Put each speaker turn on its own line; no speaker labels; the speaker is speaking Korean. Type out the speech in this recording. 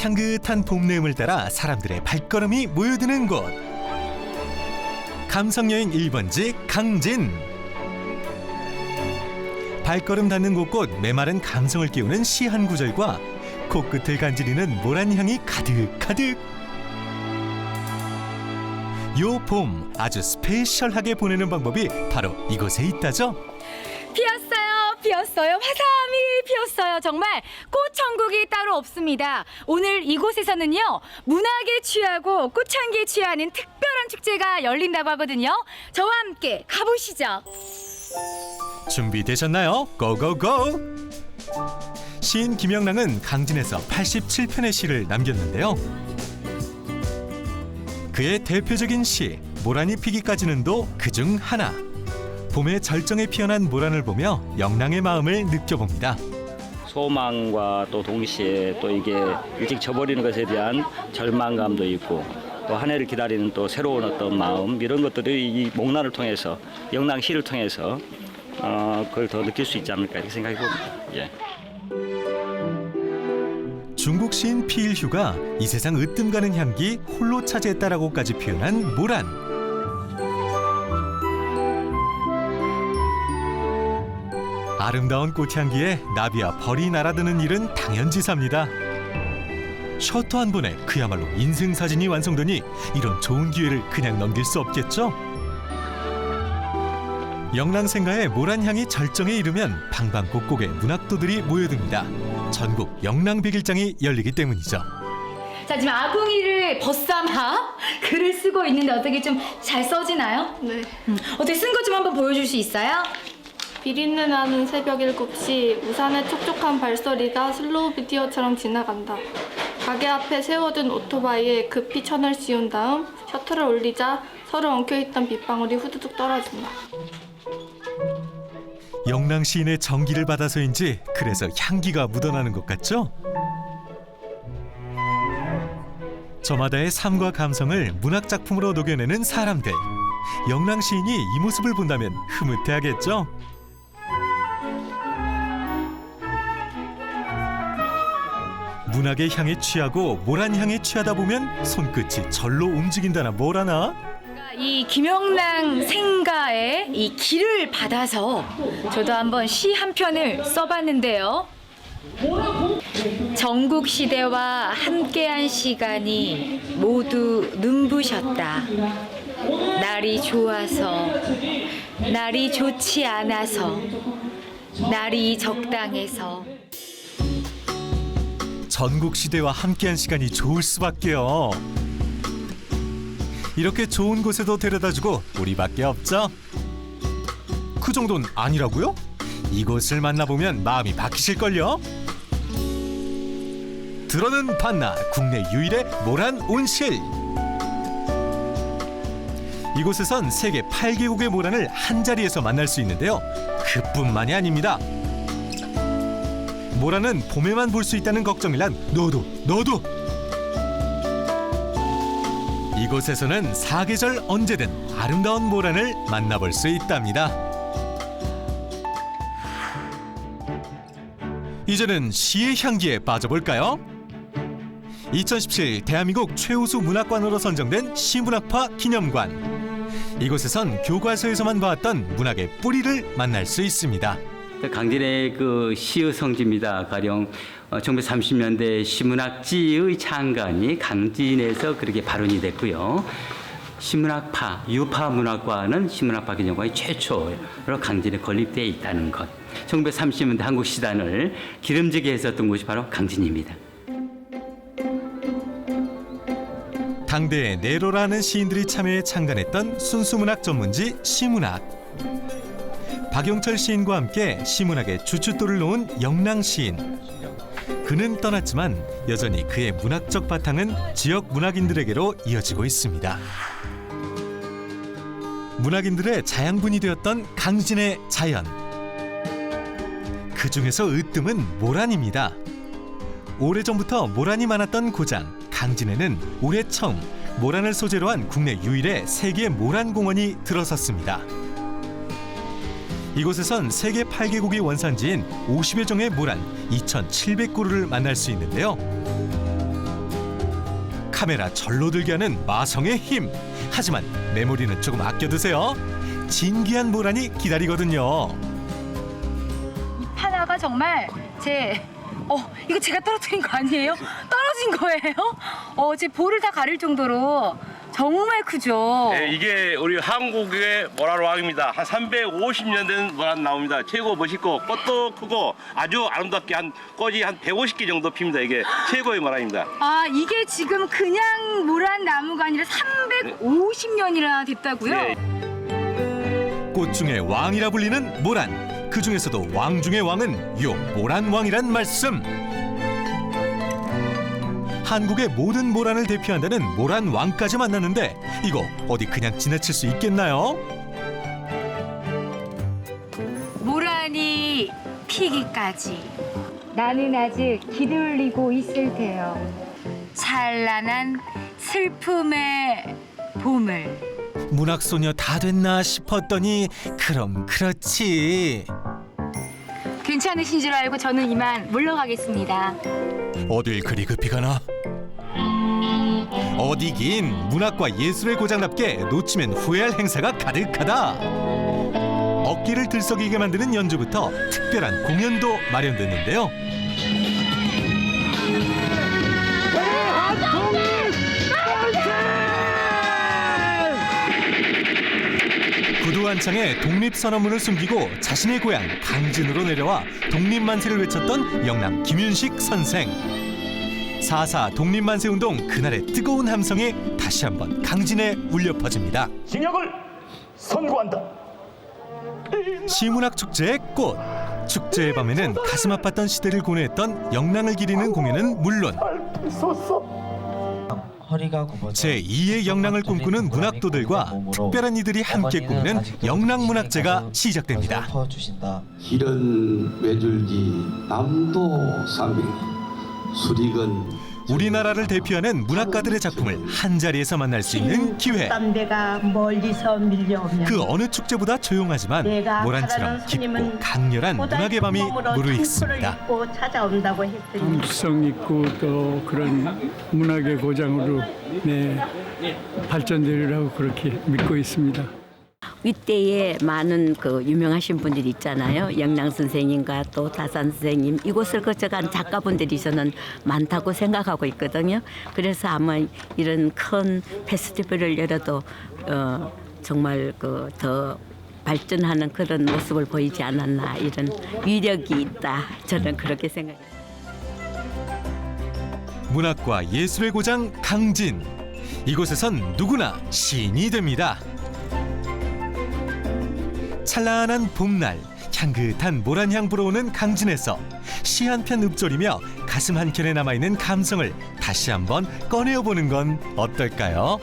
향긋한 봄 내음을 따라 사람들의 발걸음이 모여드는 곳. 감성여행 1번지 강진. 발걸음 닿는 곳곳 메마른 감성을 깨우는 시 한 구절과 코끝을 간지리는 모란 향이 가득가득. 요 봄 아주 스페셜하게 보내는 방법이 바로 이곳에 있다죠.
피었어요, 피었어요, 화사함이 피었어요. 정말 꽃 천국이 따로 없습니다. 오늘 이곳에서는요, 문학에 취하고 꽃향기에 취하는 특별한 축제가 열린다고 하거든요. 저와 함께 가보시죠.
준비되셨나요? 고고고! 시인 김영랑은 강진에서 87편의 시를 남겼는데요. 그의 대표적인 시 모란이 피기까지는도 그중 하나. 봄의 절정에 피어난 모란을 보며 영랑의 마음을 느껴봅니다.
소망과 또 동시에 또 이게 일찍 져버리는 것에 대한 절망감도 있고 또 한 해를 기다리는 또 새로운 어떤 마음 이런 것들이 이 목란을 통해서 영랑시를 통해서 어, 그걸 더 느낄 수 있지 않을까 이렇게 생각해 봅니다. 예.
중국 시인 피일휴가 이 세상 으뜸 가는 향기 홀로 차지했다라고까지 표현한 모란. 아름다운 꽃향기에 나비와 벌이 날아드는 일은 당연지사입니다. 셔터 한 번에 그야말로 인생 사진이 완성되니 이런 좋은 기회를 그냥 넘길 수 없겠죠. 영랑생가의 모란 향이 절정에 이르면 방방곡곡에 문학도들이 모여듭니다. 전국 영랑백일장이 열리기 때문이죠.
자, 지금 아궁이를 벗삼아 글을 쓰고 있는데 어떻게 좀 잘 써지나요?
네.
음, 어떻게 쓴것좀 한번 보여줄 수 있어요?
비린내 나는 새벽 7시 우산의 촉촉한 발소리가 슬로우 비디오처럼 지나간다. 가게 앞에 세워둔 오토바이에 급히 천을 씌운 다음 셔터를 올리자 서로 엉켜있던 빗방울이 후두둑 떨어진다.
영랑 시인의 정기를 받아서인지 그래서 향기가 묻어나는 것 같죠? 저마다의 삶과 감성을 문학 작품으로 녹여내는 사람들. 영랑 시인이 이 모습을 본다면 흐뭇해하겠죠? 문학의 향에 취하고 모란 향에 취하다 보면 손끝이 절로 움직인다나 뭐라나?
이 김영랑 생가의 이 길을 받아서 저도 한번 시 한 편을 써봤는데요. 전국 시대와 함께한 시간이 모두 눈부셨다. 날이 좋아서, 날이 좋지 않아서, 날이 적당해서.
전국 시대와 함께한 시간이 좋을 수밖에요. 이렇게 좋은 곳에도 데려다주고 우리밖에 없죠. 그 정도는 아니라고요? 이곳을 만나보면 마음이 바뀌실걸요. 들어는 반나 국내 유일의 모란 온실. 이곳에선 세계 8개국의 모란을 한 자리에서 만날 수 있는데요. 그뿐만이 아닙니다. 모란은 봄에만 볼 수 있다는 걱정이란 너도 너도 이곳에서는 사계절 언제든 아름다운 모란을 만나볼 수 있답니다. 이제는 시의 향기에 빠져볼까요? 2017 대한민국 최우수 문학관으로 선정된 시문학파 기념관. 이곳에선 교과서에서만 봐왔던 문학의 뿌리를 만날 수 있습니다.
강진의 그 시의 성지입니다. 가령 어, 1930년대 시문학지의 창간이 강진에서 그렇게 발원이 됐고요. 시문학파, 유파 문학과는 시문학파 기념관이 최초로 강진에 건립되어 있다는 것. 1930년대 한국 시단을 기름지게 했었던 곳이 바로 강진입니다.
당대의 네로라는 시인들이 참여해 창간했던 순수문학 전문지 시문학. 박영철 시인과 함께 시문학의 주춧돌을 놓은 영랑 시인. 그는 떠났지만 여전히 그의 문학적 바탕은 지역 문학인들에게로 이어지고 있습니다. 문학인들의 자양분이 되었던 강진의 자연. 그 중에서 으뜸은 모란입니다. 오래전부터 모란이 많았던 고장 강진에는 올해 처음 모란을 소재로 한 국내 유일의 세계 모란 공원이 들어섰습니다. 이곳에선 세계 8개국의 원산지인 50여 종의 모란 2,700그루를 만날 수 있는데요. 카메라 절로 들게 하는 마성의 힘. 하지만 메모리는 조금 아껴두세요. 진귀한 모란이 기다리거든요.
하나가 정말 제 어, 이거 제가 떨어뜨린 거 아니에요? 떨어진 거예요? 어, 제 볼을 다 가릴 정도로 정말 크죠.
네, 이게 우리 한국의 모란 왕입니다. 한 350년 된 모란 나옵니다. 최고 멋있고 꽃도 크고 아주 아름답게 한 꽃이 한 150개 정도 핍니다. 이게 최고의 모란입니다.
아, 이게 지금 그냥 모란 나무가 아니라 350년이나 됐다고요?
네.
꽃 중에 왕이라 불리는 모란. 그 중에서도 왕 중의 왕은 요 모란 왕이란 말씀. 한국의 모든 모란을 대표한다는 모란 왕까지 만났는데 이거 어디 그냥 지나칠 수 있겠나요?
모란이 피기까지 나는 아직 기들리고 있을 테요 찬란한 슬픔의 봄을
문학 소녀 다 됐나 싶었더니 그럼 그렇지.
괜찮으신 줄 알고 저는 이만 물러가겠습니다
어딜 그리 급히 가나? 어디긴 문학과 예술의 고장답게 놓치면 후회할 행사가 가득하다. 어깨를 들썩이게 만드는 연주부터 특별한 공연도 마련됐는데요. 한창에 독립선언문을 숨기고 자신의 고향 강진으로 내려와 독립만세를 외쳤던 영남 김윤식 선생. 4.4 독립만세 운동 그날의 뜨거운 함성이 다시 한번 강진에 울려 퍼집니다.
진영을 선고한다.
시문학 축제의 꽃. 축제의 밤에는 가슴 아팠던 시대를 고뇌했던 영랑을 기리는 공연은 물론
굽어져
제2의 영랑을 꿈꾸는 문학도들과 특별한 이들이 함께 꾸미는 영랑문학제가 시작됩니다.
길은 외줄기 남도 삼백 수리건
우리나라를 대표하는 문학가들의 작품을 한 자리에서 만날 수 있는 기회.
땀배가 멀리서 밀려오면
그 어느 축제보다 조용하지만
내가
모란처럼
바라는
깊고
손님은
강렬한 문학의 밤이 무르익습니다.
청소를 입고 찾아온다고 했더니
감수성 있고 또 그런 문학의 고장으로 네, 발전되리라고 그렇게 믿고 있습니다.
윗대에 많은 그 유명하신 분들이 있잖아요. 영랑 선생님과 또 다산 선생님 이곳을 거쳐간 작가분들이 저는 많다고 생각하고 있거든요. 그래서 아마 이런 큰 페스티벌을 열어도 어, 정말 그 더 발전하는 그런 모습을 보이지 않았나 이런 위력이 있다. 저는 그렇게 생각해요.
문학과 예술의 고장 강진. 이곳에선 누구나 시인이 됩니다. 찬란한 봄날 향긋한 모란향 불어오는 강진에서 시 한 편 읊조리며 가슴 한켠에 남아있는 감성을 다시 한번 꺼내어 보는 건 어떨까요?